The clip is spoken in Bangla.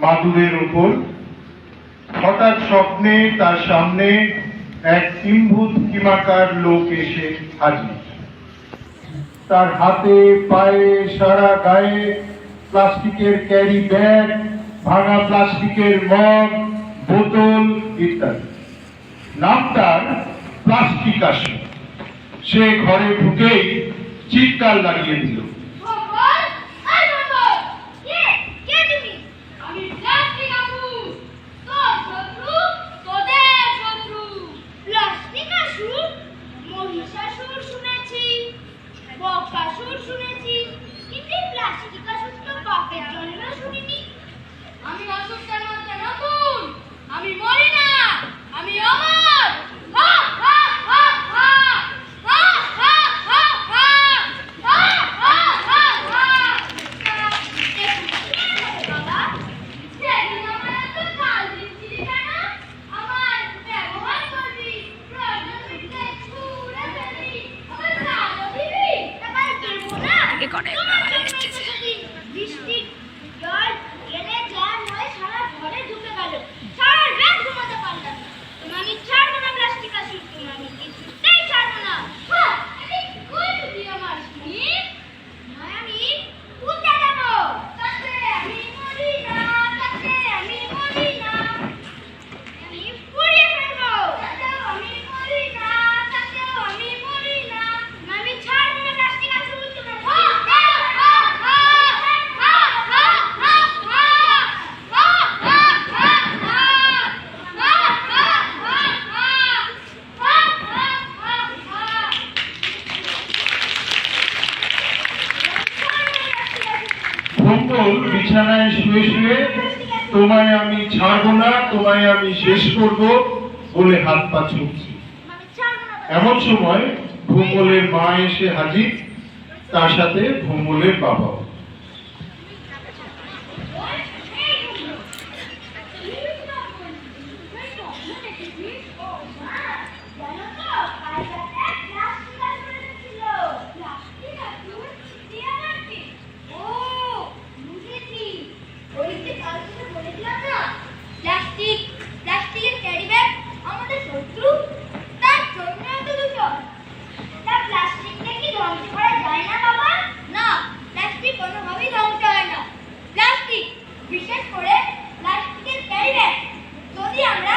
মাদুরের উপর। হঠাৎ স্বপ্নে তার সামনে এক কিম্ভূত কিমাকার লোক এসে হাজির। তার হাতে পায়ে সারা গায়ে প্লাস্টিকের ক্যারি ব্যাগ, ভাঙা প্লাস্টিকের মগ, বোতল ইত্যাদি। নাম তার প্লাস্টিক আসে। সে ঘরে ঢুকেই চিৎকার লাগিয়ে দিল। তখন বিছানায় শুয়ে শুয়ে তোমায় আমি ছাড়বো না, তোমায় আমি শেষ করব বলে হাত পা ছুটছি এমন সময় ভূমলের মা এসে হাজির, তার সাথে ভূমলের বাবাও। বিশেষ করে প্লাস্টিকের ক্যারি ব্যাগ যদি আমরা